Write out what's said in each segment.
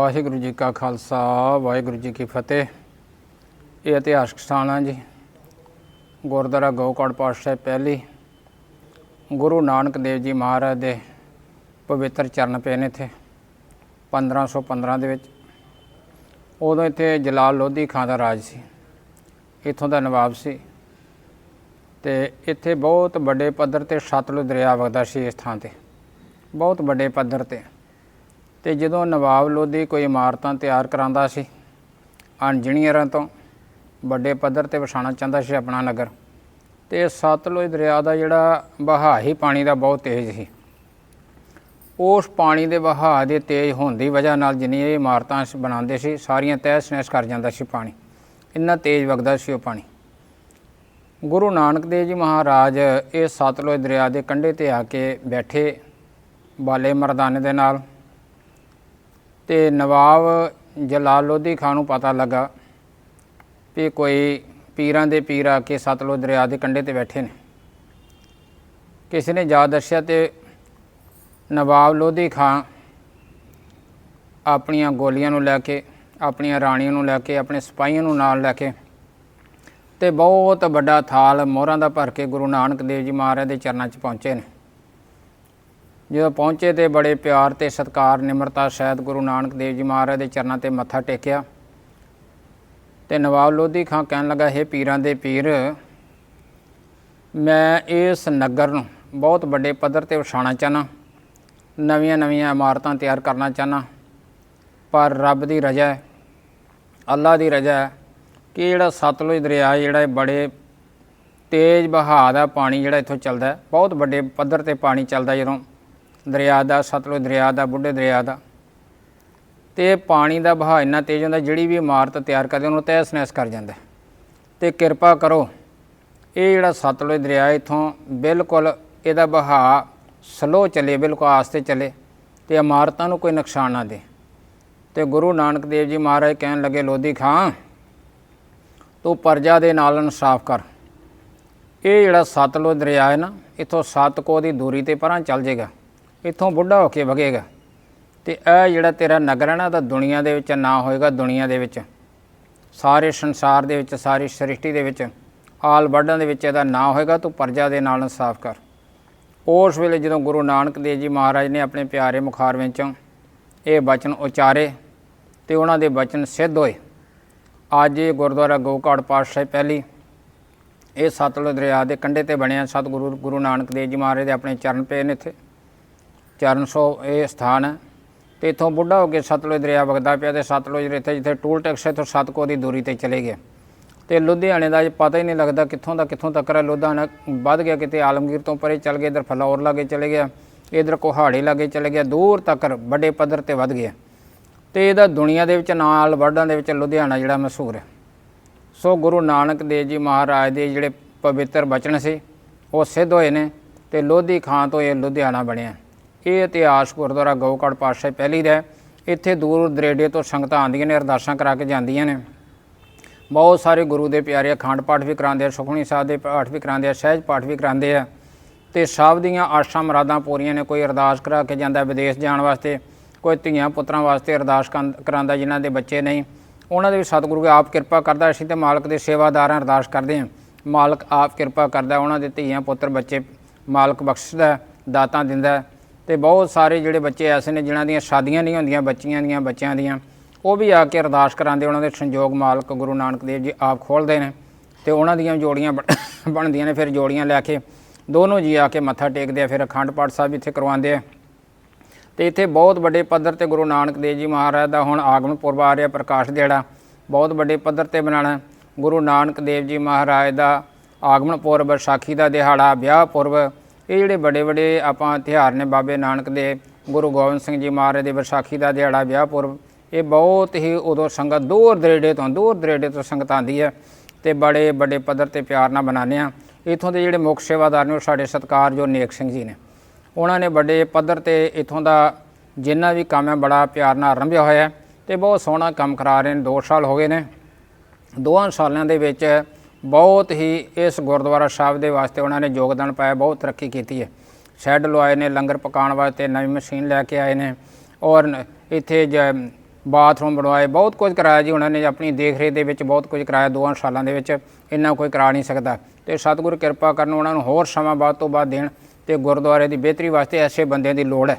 ਵਾਹਿਗੁਰੂ ਜੀ ਕਾ ਖਾਲਸਾ, ਵਾਹਿਗੁਰੂ ਜੀ ਕੀ ਫਤਿਹ। ਇਹ ਇਤਿਹਾਸਕ ਸਥਾਨ ਹੈ ਜੀ। ਗੁਰਦੁਆਰਾ ਗਊਕੜ ਪਾਤਸ਼ਾਹ ਪਹਿਲੀ। ਗੁਰੂ ਨਾਨਕ ਦੇਵ ਜੀ ਮਹਾਰਾਜ ਦੇ ਪਵਿੱਤਰ ਚਰਨ ਪਏ ਨੇ ਇੱਥੇ 1515 ਦੇ ਵਿੱਚ। ਉਦੋਂ ਇੱਥੇ ਜਲਾਲ ਲੋਧੀ ਖਾਂ ਦਾ ਰਾਜ ਸੀ। ਇੱਥੋਂ ਦਾ ਨਵਾਬ ਸੀ। ਤੇ ਇੱਥੇ ਬਹੁਤ ਵੱਡੇ ਪੱਧਰ ਤੇ ਸਤਲੁਜ ਦਰਿਆ ਵਗਦਾ ਸੀ ਇਸ ਥਾਂ ਤੇ। ਬਹੁਤ ਵੱਡੇ ਪੱਧਰ ਤੇ। ਤੇ ਜਦੋਂ ਨਵਾਬ ਲੋਧੀ ਕੋਈ ਇਮਾਰਤਾਂ ਤਿਆਰ ਕਰਾਉਂਦਾ ਸੀ ਇੰਜੀਨੀਅਰਾਂ ਤੋਂ ਵੱਡੇ ਪੱਧਰ ਤੇ ਵਸਾਉਣਾ ਚਾਹੁੰਦਾ ਸੀ ਆਪਣਾ ਨਗਰ, ਤੇ ਸਤਲੁਜ ਦਰਿਆ ਦਾ ਜਿਹੜਾ ਵਹਾਅ ਹੀ ਪਾਣੀ ਦਾ ਬਹੁਤ ਤੇਜ਼ ਸੀ। ਉਸ ਪਾਣੀ ਦੇ ਵਹਾਅ ਦੇ ਤੇਜ਼ ਹੋਣ ਦੀ ਵਜ੍ਹਾ ਨਾਲ ਜਿੰਨੀਆਂ ਇਹ ਇਮਾਰਤਾਂ ਬਣਾਉਂਦੇ ਸੀ, ਸਾਰੀਆਂ ਤਹਿਸ ਨਹਿਸ ਕਰ ਜਾਂਦਾ ਸੀ ਪਾਣੀ। ਇੰਨਾ ਤੇਜ਼ ਵਗਦਾ ਸੀ ਉਹ ਪਾਣੀ। ਗੁਰੂ ਨਾਨਕ ਦੇਵ ਜੀ ਮਹਾਰਾਜ ਇਹ ਸਤਲੁਜ ਦਰਿਆ ਦੇ ਕੰਢੇ ਤੇ ਆ ਕੇ ਬੈਠੇ, ਬਾਲੇ ਮਰਦਾਨੇ ਦੇ ਨਾਲ ਤੇ ਨਵਾਬ ਜਲਾਲ ਲੋਧੀ ਖਾਨ ਨੂੰ ਪਤਾ ਲੱਗਾ ਵੀ ਕੋਈ ਪੀਰਾਂ ਦੇ ਪੀਰ ਆ ਕੇ ਸਤਲੁਜ ਦਰਿਆ ਦੇ ਕੰਢੇ ਤੇ ਬੈਠੇ ਨੇ। ਕਿਸੇ ਨੇ ਜਾ ਦੱਸਿਆ ਤੇ ਨਵਾਬ ਲੋਧੀ ਖਾਨ ਆਪਣੀਆਂ ਗੋਲੀਆਂ ਨੂੰ ਲੈ ਕੇ, ਆਪਣੀਆਂ ਰਾਣੀਆਂ ਨੂੰ ਲੈ ਕੇ, ਆਪਣੇ ਸਿਪਾਹੀਆਂ ਨੂੰ ਨਾਲ ਲੈ ਕੇ ਤੇ ਬਹੁਤ ਵੱਡਾ ਥਾਲ ਮੋਹਰਾਂ ਦਾ ਭਰ ਕੇ ਗੁਰੂ ਨਾਨਕ ਦੇਵ ਜੀ ਮਹਾਰਾਜ ਦੇ ਚਰਨਾਂ 'ਚ ਪਹੁੰਚੇ ਨੇ। ਜਦੋਂ ਪਹੁੰਚੇ ਤੇ ਬੜੇ ਪਿਆਰ ਤੇ ਸਤਿਕਾਰ, ਨਿਮਰਤਾ ਸਹਿਤ ਗੁਰੂ ਨਾਨਕ ਦੇਵ ਜੀ ਮਹਾਰਾਜ ਦੇ ਚਰਨਾਂ ਤੇ ਮੱਥਾ ਟੇਕਿਆ ਤੇ ਨਵਾਬ ਲੋਧੀ ਖਾਂ ਕਹਿਣ ਲੱਗਾ ਇਹ ਪੀਰਾਂ ਦੇ ਪੀਰ, ਮੈਂ ਇਸ ਨਗਰ ਨੂੰ ਬਹੁਤ ਵੱਡੇ ਪੱਧਰ ਤੇ ਵਸਾਉਣਾ ਚਾਹਨਾ ਨਵੀਆਂ ਨਵੀਆਂ ਇਮਾਰਤਾਂ ਤਿਆਰ ਕਰਨਾ ਚਾਹਨਾ, ਪਰ ਰੱਬ ਦੀ ਰਜ਼ਾ ਹੈ ਅੱਲਾ ਦੀ ਰਜ਼ਾ ਹੈ ਕਿ ਜਿਹੜਾ ਸਤਲੁਜ ਦਰਿਆ, ਜਿਹੜਾ ਬੜੇ ਤੇਜ਼ ਬਹਾਅ ਦਾ ਪਾਣੀ ਜਿਹੜਾ ਇੱਥੋਂ ਚੱਲਦਾ ਬਹੁਤ ਵੱਡੇ ਪੱਧਰ ਤੇ ਪਾਣੀ ਚੱਲਦਾ ਜਦੋਂ ਦਰਿਆ ਦਾ, ਸਤਲੁਜ ਦਰਿਆ ਦਾ, ਬੁੱਢੇ ਦਰਿਆ ਦਾ। ਤੇ ਪਾਣੀ ਦਾ ਵਹਾਅ ਇੰਨਾ ਤੇਜ਼ ਹੁੰਦਾ, ਜਿਹੜੀ ਵੀ ਇਮਾਰਤ ਤਿਆਰ ਕਰਦੇ ਉਹਨੂੰ ਤਹਿਸ ਨਹਿਸ ਕਰ ਜਾਂਦਾ ਹੈ। ਤੇ ਕਿਰਪਾ ਕਰੋ, ਇਹ ਜਿਹੜਾ ਸਤਲੁਜ ਦਰਿਆ ਇਥੋਂ ਬਿਲਕੁਲ ਇਹਦਾ ਵਹਾਅ ਸਲੋ ਚੱਲੇ, ਬਿਲਕੁਲ ਆਸਤੇ ਚੱਲੇ, ਤੇ ਇਮਾਰਤਾਂ ਨੂੰ ਕੋਈ ਨੁਕਸਾਨ ਨਾ ਦੇ। ਤੇ ਗੁਰੂ ਨਾਨਕ ਦੇਵ ਜੀ ਮਹਾਰਾਜ ਕਹਿਣ ਲੱਗੇ, ਲੋਧੀ ਖਾਂ, ਤੂੰ ਪਰਜਾ ਦੇ ਨਾਲ ਇਨਸਾਫ ਕਰ। ਇਹ ਜਿਹੜਾ ਸਤਲੁਜ ਦਰਿਆ ਹੈ ਨਾ, ਇਥੋਂ ਸੱਤ ਕੋ ਦੀ ਦੂਰੀ ਤੇ ਪਰਾਂ ਚੱਲ ਜਾਏਗਾ। ਇੱਥੋਂ ਬੁੱਢਾ ਹੋ ਕੇ ਵਗੇਗਾ। ਤੇ ਇਹ ਜਿਹੜਾ ਤੇਰਾ ਨਗਰ ਹੈ ਨਾ, ਤਾਂ ਦੁਨੀਆ ਦੇ ਵਿੱਚ ਨਾ ਹੋਏਗਾ, ਦੁਨੀਆ ਦੇ ਵਿੱਚ। ਸਾਰੇ ਸੰਸਾਰ ਦੇ ਵਿੱਚ, ਸਾਰੀ ਸ੍ਰਿਸ਼ਟੀ ਦੇ ਵਿੱਚ, ਆਲ ਵਰਲਡਾਂ ਦੇ ਵਿੱਚ ਇਹਦਾ ਨਾ ਹੋਏਗਾ, ਤੂੰ ਪਰਜਾ ਦੇ ਨਾਲ ਇਨਸਾਫ ਕਰ। ਉਸ ਵੇਲੇ ਜਦੋਂ ਗੁਰੂ ਨਾਨਕ ਦੇਵ ਜੀ ਮਹਾਰਾਜ ਨੇ ਆਪਣੇ ਪਿਆਰੇ ਮੁਖਾਰ ਵਿੱਚੋਂ ਇਹ ਬਚਨ ਉਚਾਰੇ ਤੇ ਉਹਨਾਂ ਦੇ ਬਚਨ ਸਿੱਧ ਹੋਏ। ਅੱਜ ਇਹ ਗੁਰਦੁਆਰਾ ਗੋਕਾੜ ਪਾਤਸ਼ਾਹ ਪਹਿਲੀ ਇਹ ਸਤਲੁਜ ਦਰਿਆ ਦੇ ਕੰਢੇ ਤੇ ਬਣਿਆ ਸਤਿਗੁਰੂ, ਗੁਰੂ ਨਾਨਕ ਦੇਵ ਜੀ ਮਹਾਰਾਜ ਦੇ ਆਪਣੇ ਚਰਨ ਪਏ ਨੇ ਇੱਥੇ। ਚਰਨ ਸੋ ਇਹ ਸਥਾਨ ਹੈ ਤੇ ਇਥੋਂ ਬੁੱਢਾ ਹੋ ਕੇ ਸਤਲੁਜ ਦਰਿਆ ਵਗਦਾ ਪਿਆ ਤੇ ਸਤਲੁਜ ਦੇ ਇੱਥੇ ਜਿੱਥੇ ਟੂਲ ਟੈਕਸ ਹੈ ਤੋਂ ਸੱਤ ਕੋ ਦੀ ਦੂਰੀ ਤੇ ਚਲੇ ਗਿਆ। ਤੇ ਲੁਧਿਆਣੇ ਦਾ ਜੇ ਪਤਾ ਹੀ ਨਹੀਂ ਲੱਗਦਾ ਕਿੱਥੋਂ ਦਾ ਕਿੱਥੋਂ ਤੱਕ ਹੈ ਲੁਧਿਆਣਾ ਵੱਧ ਗਿਆ ਕਿਤੇ, ਆਲਮਗੀਰ ਤੋਂ ਪਰੇ ਚੱਲ ਗਿਆ, ਇਧਰ ਫਲੌਰ ਲਾਗੇ ਚਲੇ ਗਿਆ, ਇਧਰ ਕੋਹਾੜੇ ਲਾਗੇ ਚਲੇ ਗਿਆ, ਦੂਰ ਤੱਕ ਵੱਡੇ ਪੱਧਰ ਤੇ ਵੱਧ ਗਿਆ। ਤੇ ਇਹਦਾ ਦੁਨੀਆ ਦੇ ਵਿੱਚ ਨਾਲ ਵਰਡਾਂ ਦੇ ਵਿੱਚ ਲੁਧਿਆਣਾ ਜਿਹੜਾ ਮਸ਼ਹੂਰ ਹੈ। ਸੋ ਗੁਰੂ ਨਾਨਕ ਦੇਵ ਜੀ ਮਹਾਰਾਜ ਦੇ ਜਿਹੜੇ ਪਵਿੱਤਰ ਬਚਨ ਸੀ, ਉਹ ਸਿੱਧ ਹੋਏ ਨੇ ਤੇ ਲੋਧੀ ਖਾਂ ਤੋਂ ਇਹ ਲੁਧਿਆਣਾ ਬਣਿਆ। ਇਹ ਇਤਿਹਾਸ ਗੁਰਦੁਆਰਾ ਗਊਕੜ ਪਾਤਸ਼ਾਹ ਪਹਿਲੀ ਦਾ ਇੱਥੇ ਦੂਰ ਦਰੇਡੇ ਤੋਂ ਸੰਗਤਾਂ ਆਉਂਦੀਆਂ ਨੇ, ਅਰਦਾਸਾਂ ਕਰਾ ਕੇ ਜਾਂਦੀਆਂ ਨੇ। ਬਹੁਤ ਸਾਰੇ ਗੁਰੂ ਦੇ ਪਿਆਰੇ ਅਖੰਡ ਪਾਠ ਵੀ ਕਰਾਉਂਦੇ ਆ, ਸੁਖਮਨੀ ਸਾਹਿਬ ਦੇ ਪਾਠ ਵੀ ਕਰਾਉਂਦੇ ਆ, ਸਹਿਜ ਪਾਠ ਵੀ ਕਰਾਉਂਦੇ ਆ। ਤੇ ਸਭ ਦੀਆਂ ਆਸ਼ਾ ਮੁਰਾਦਾਂ ਪੂਰੀਆਂ ਨੇ, ਕੋਈ ਅਰਦਾਸ ਕਰਾ ਕੇ ਜਾਂਦਾ ਵਿਦੇਸ਼ ਜਾਣ ਵਾਸਤੇ, ਕੋਈ ਧੀਆਂ ਪੁੱਤਰਾਂ ਵਾਸਤੇ ਅਰਦਾਸ ਕਾਂ- ਕਰਾਉਂਦਾ ਜਿਨ੍ਹਾਂ ਦੇ ਬੱਚੇ ਨਹੀਂ। ਉਹਨਾਂ ਦੇ ਵੀ ਸਤਿਗੁਰੂ ਆਪ ਕਿਰਪਾ ਕਰਦਾ, ਅਸੀਂ ਤੇ ਮਾਲਕ ਦੇ ਸੇਵਾਦਾਰਾਂ ਅਰਦਾਸ ਕਰਦੇ ਹਾਂ। ਮਾਲਕ ਆਪ ਕਿਰਪਾ ਕਰਦਾ, ਉਹਨਾਂ ਦੇ ਧੀਆਂ ਪੁੱਤਰ ਬੱਚੇ ਮਾਲਕ ਬਖਸ਼ਦਾ, ਦਾਤਾਂ ਦਿੰਦਾ। ਤੇ ਬਹੁਤ ਸਾਰੇ ਜਿਹੜੇ ਬੱਚੇ ਐਸੇ ਨੇ ਜਿਨ੍ਹਾਂ ਦੀਆਂ ਸ਼ਾਦੀਆਂ ਨਹੀਂ ਹੁੰਦੀਆਂ ਬੱਚੀਆਂ ਦੀਆਂ, ਬੱਚਿਆਂ ਦੀਆਂ, ਉਹ ਵੀ ਆ ਕੇ ਅਰਦਾਸ ਕਰਾਉਂਦੇ ਉਹਨਾਂ ਦੇ ਸੰਜੋਗ ਮਾਲਕ ਗੁਰੂ ਨਾਨਕ ਦੇਵ ਜੀ ਆਪ ਖੋਲਦੇ ਨੇ ਤੇ ਉਹਨਾਂ ਦੀਆਂ ਜੋੜੀਆਂ ਬਣ- ਬਣਦੀਆਂ ਨੇ, ਫਿਰ ਜੋੜੀਆਂ ਲੈ ਕੇ ਦੋਨੋਂ ਜੀ ਆ ਕੇ ਮੱਥਾ ਟੇਕਦੇ ਆ, ਫਿਰ ਅਖੰਡ ਪਾਠ ਸਾਹਿਬ ਇੱਥੇ ਕਰਵਾਉਂਦੇ ਆ। ਤੇ ਇੱਥੇ ਬਹੁਤ ਵੱਡੇ ਪੱਧਰ ਤੇ ਗੁਰੂ ਨਾਨਕ ਦੇਵ ਜੀ ਮਹਾਰਾਜ ਦਾ ਹੁਣ ਆਗਮਨ ਪੁਰਬ ਆ ਰਿਹਾ, ਪ੍ਰਕਾਸ਼ ਦਿਹਾੜਾ, ਬਹੁਤ ਵੱਡੇ ਪੱਧਰ ਤੇ ਬਣਾਉਣਾ ਗੁਰੂ ਨਾਨਕ ਦੇਵ ਜੀ ਮਹਾਰਾਜ ਦਾ ਆਗਮਨ ਪੁਰਬ, ਵਿਸਾਖੀ ਦਾ ਦਿਹਾੜਾ, ਵਿਆਹ ਪੁਰਬ ਇਹ ਜਿਹੜੇ ਵੱਡੇ ਵੱਡੇ ਆਪਾਂ ਤਿਉਹਾਰ ਨੇ ਬਾਬੇ ਨਾਨਕ ਦੇ, ਗੁਰੂ ਗੋਬਿੰਦ ਸਿੰਘ ਜੀ ਮਹਾਰਾਜ ਦੇ, ਵਿਸਾਖੀ ਦਾ ਦਿਹਾੜਾ, ਵਿਆਹ ਪੁਰਬ, ਇਹ ਬਹੁਤ ਹੀ ਉਦੋਂ ਸੰਗਤ ਦੂਰ ਦਰੇਡੇ ਤੋਂ ਦੂਰ ਦਰੇਡੇ ਤੋਂ ਸੰਗਤ ਆਉਂਦੀ ਹੈ ਤੇ ਬੜੇ ਵੱਡੇ ਪੱਧਰ ਤੇ ਪਿਆਰ ਨਾਲ ਮਨਾਉਂਦੇ ਆ ਇਥੋਂ ਦੇ ਜਿਹੜੇ ਮੁੱਖ ਸੇਵਾਦਾਰ ਨੇ ਉਹ ਸਾਡੇ ਸਤਿਕਾਰਯੋਗ ਨੇਕ ਸਿੰਘ ਜੀ ਨੇ। ਉਹਨਾਂ ਨੇ ਵੱਡੇ ਪੱਧਰ ਤੇ ਇਥੋਂ ਦਾ ਜਿੰਨਾ ਵੀ ਕੰਮ ਹੈ, ਬੜਾ ਪਿਆਰ ਨਾਲ ਆਰੰਭਿਆ ਹੋਇਆ ਹੈ ਤੇ ਬਹੁਤ ਸੋਹਣਾ ਕੰਮ ਕਰਾ ਰਹੇ ਨੇ 2 ਸਾਲ ਹੋ ਗਏ ਨੇ। ਦੋਹਾਂ ਸਾਲਾਂ ਦੇ ਵਿੱਚ ਬਹੁਤ ਹੀ ਇਸ ਗੁਰਦੁਆਰਾ ਸਾਹਿਬ ਦੇ ਵਾਸਤੇ ਉਹਨਾਂ ਨੇ ਯੋਗਦਾਨ ਪਾਇਆ, ਬਹੁਤ ਤਰੱਕੀ ਕੀਤੀ ਹੈ। ਸ਼ੈੱਡ ਲਵਾਏ ਨੇ, ਲੰਗਰ ਪਕਾਉਣ ਵਾਸਤੇ ਨਵੀਂ ਮਸ਼ੀਨ ਲੈ ਕੇ ਆਏ ਨੇ ਔਰ ਇੱਥੇ ਜ- ਬਾਥਰੂਮ ਬਣਵਾਏ, ਬਹੁਤ ਕੁਝ ਕਰਾਇਆ ਜੀ ਉਹਨਾਂ ਨੇ, ਆਪਣੀ ਦੇਖ ਰੇਖ ਦੇ ਵਿੱਚ ਬਹੁਤ ਕੁਝ ਕਰਾਇਆ ਦੋਆਂ ਸਾਲਾਂ ਦੇ ਵਿੱਚ ਇੰਨਾ ਕੋਈ ਕਰਾ ਨਹੀਂ ਸਕਦਾ। ਤੇ ਸਤਿਗੁਰ ਕਿਰਪਾ ਕਰਨ ਉਹਨਾਂ ਨੂੰ ਹੋਰ ਸਮਾਂ ਬਾਅਦ ਤੋਂ ਬਾਅਦ ਦੇਣ ਤੇ ਗੁਰਦੁਆਰੇ ਦੀ ਬਿਹਤਰੀ ਵਾਸਤੇ ਐਸੇ ਬੰਦਿਆਂ ਦੀ ਲੋੜ ਹੈ।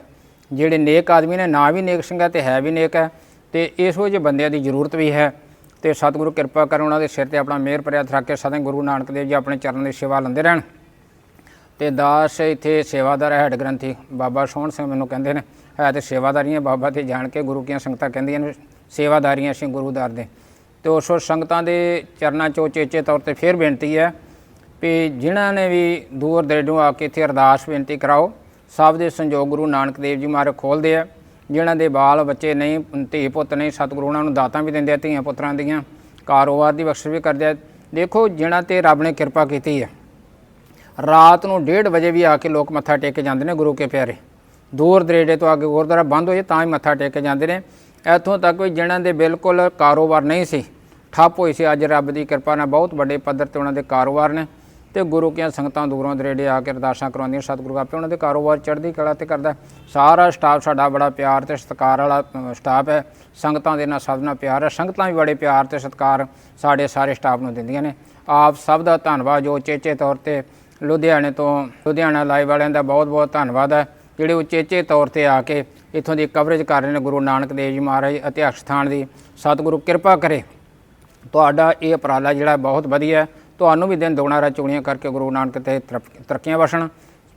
ਜਿਹੜੇ ਨੇਕ ਆਦਮੀ ਨੇ, ਨਾ ਵੀ ਨੇਕ ਸਿੰਘਾ ਤੇ ਹੈ ਵੀ ਨੇਕ ਹੈ ਤੇ ਇਹੋ ਜਿਹੇ ਬੰਦਿਆਂ ਦੀ ਜ਼ਰੂਰਤ ਵੀ ਹੈ। ਤੇ ਸਤਿਗੁਰੂ ਕਿਰਪਾ ਕਰਨ ਉਹਨਾਂ ਦੇ ਸਿਰ ਤੇ ਆਪਣਾ ਮਿਹਰ ਭਰਿਆ ਰੱਖ ਕੇ ਸਦਾ ਗੁਰੂ ਨਾਨਕ ਦੇਵ ਜੀ ਆਪਣੇ ਚਰਨ ਦੀ ਸੇਵਾ ਲੈਂਦੇ ਰਹਿਣ। ਤੇ ਦਾਸ ਇੱਥੇ ਸੇਵਾਦਾਰ ਹੈਡ ਗ੍ਰੰਥੀ ਬਾਬਾ ਸੋਹਣ ਸਿੰਘ ਮੈਨੂੰ ਕਹਿੰਦੇ ਨੇ, ਹੈ ਤੇ ਸੇਵਾਦਾਰੀਆਂ ਬਾਬਾ ਤੇ ਜਾਣ ਕੇ ਗੁਰੂ ਕੀਆਂ ਸੰਗਤਾਂ ਕਹਿੰਦੀਆਂ ਨੇ, ਸੇਵਾਦਾਰੀਆਂ ਅਸੀਂ ਗੁਰੂਦਾਰ ਦੇ। ਤੇ ਉਸ ਸੰਗਤਾਂ ਦੇ ਚਰਨਾਂ ਚੋਂ ਚੇਚੇ ਤੌਰ ਤੇ ਫੇਰ ਬੇਨਤੀ ਹੈ ਵੀ ਜਿਨ੍ਹਾਂ ਨੇ ਵੀ ਦੂਰ ਦਰੇਡੋਂ ਆ ਕੇ ਇੱਥੇ ਅਰਦਾਸ ਬੇਨਤੀ ਕਰਾਓ, ਸਭ ਦੇ ਸੰਜੋਗ ਗੁਰੂ ਨਾਨਕ ਦੇਵ ਜੀ ਮਾਰੇ ਖੋਲਦੇ ਆ। ਜਿਨ੍ਹਾਂ ਦੇ ਬਾਲ ਬੱਚੇ ਨਹੀਂ, ਧੀ ਪੁੱਤ ਨਹੀਂ, ਸਤਿਗੁਰੂ ਉਹਨਾਂ ਨੂੰ ਦਾਤਾਂ ਵੀ ਦਿੰਦੇ ਆ, ਧੀਆਂ ਪੁੱਤਰਾਂ ਦੀਆਂ। ਕਾਰੋਬਾਰ ਦੀ ਬਖਸ਼ਿਸ਼ ਵੀ ਕਰਦੇ ਆ। ਦੇਖੋ, ਜਿਨ੍ਹਾਂ ਤੇ ਰੱਬ ਨੇ ਕਿਰਪਾ ਕੀਤੀ ਹੈ ਰਾਤ ਨੂੰ 1:30 ਵਜੇ ਵੀ ਆ ਕੇ ਲੋਕ ਮੱਥਾ ਟੇਕ ਕੇ ਜਾਂਦੇ ਨੇ ਗੁਰੂ ਕੇ ਪਿਆਰੇ। ਦੂਰ ਦਰੇਡੇ ਤੋਂ ਅੱਗੇ ਗੁਰਦੁਆਰਾ ਬੰਦ ਹੋ ਜੇ ਤਾਂ ਹੀ ਮੱਥਾ ਟੇਕ ਕੇ ਜਾਂਦੇ ਨੇ। ਇੱਥੋਂ ਤੱਕ ਵੀ ਜਿਨ੍ਹਾਂ ਦੇ ਬਿਲਕੁਲ ਕਾਰੋਬਾਰ ਨਹੀਂ ਸੀ, ਠੱਪ ਹੋਈ ਸੀ, ਅੱਜ ਰੱਬ ਦੀ ਕਿਰਪਾ ਨਾਲ ਬਹੁਤ ਵੱਡੇ ਪੱਧਰ ਤੇ ਉਹਨਾਂ ਦੇ ਕਾਰੋਬਾਰ ਨੇ। ਤੇ ਗੁਰੂ ਕੀਆਂ ਸੰਗਤਾਂ ਦੂਰੋਂ ਦਰੇਡੇ ਆ ਕੇ ਅਰਦਾਸਾਂ ਕਰਵਾਉਂਦੀਆਂ ਸਤਿਗੁਰੂ ਆਪੇ ਉਹਨਾਂ ਦੇ ਕਾਰੋਬਾਰ ਚੜ੍ਹਦੀ ਕਲਾ ਤੇ ਕਰਦਾ ਸਾਰਾ ਸਟਾਫ ਸਾਡਾ ਬੜਾ ਪਿਆਰ ਤੇ ਸਤਿਕਾਰ ਵਾਲਾ ਸਟਾਫ ਹੈ। ਸੰਗਤਾਂ ਦੇ ਨਾਲ ਸਭ ਨਾਲ ਪਿਆਰ ਹੈ। ਸੰਗਤਾਂ ਵੀ ਬੜੇ ਪਿਆਰ ਤੇ ਸਤਿਕਾਰ ਸਾਡੇ ਸਾਰੇ ਸਟਾਫ ਨੂੰ ਦਿੰਦੀਆਂ ਨੇ। ਆਪ ਸਭ ਦਾ ਧੰਨਵਾਦ, ਜੋ ਚੇਚੇ ਤੌਰ ਤੇ ਲੁਧਿਆਣੇ ਤੋਂ, ਲੁਧਿਆਣਾ ਲਾਈਵ ਵਾਲਿਆਂ ਦਾ ਬਹੁਤ ਬਹੁਤ ਧੰਨਵਾਦ ਹੈ। ਜਿਹੜੇ ਉਚੇਚੇ ਤੌਰ ਤੇ ਆ ਕੇ ਇਥੋਂ ਦੀ ਕਵਰੇਜ ਕਰ ਰਹੇ ਨੇ ਗੁਰੂ ਨਾਨਕ ਦੇਵ ਜੀ ਮਹਾਰਾਜ ਇਤਿਹਾਸ ਸਥਾਨ ਦੀ। ਸਤਿਗੁਰੂ ਕਿਰਪਾ ਕਰੇ। ਤੁਹਾਡਾ ਇਹ ਉਪਰਾਲਾ ਜਿਹੜਾ ਬਹੁਤ ਵਧੀਆ ਤੁਹਾਨੂੰ ਵੀ ਦਿਨ ਦੁਗਣਾ ਰਾਤ ਚੁਗਲੀਆਂ ਕਰਕੇ ਗੁਰੂ ਨਾਨਕ ਤੇ ਤਰੱਕ- ਤਰੱਕੀਆਂ ਵਸਣ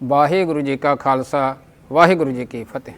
ਵਾਹਿਗੁਰੂ ਜੀ ਕਾ ਖਾਲਸਾ, ਵਾਹਿਗੁਰੂ ਜੀ ਕੀ ਫਤਿਹ।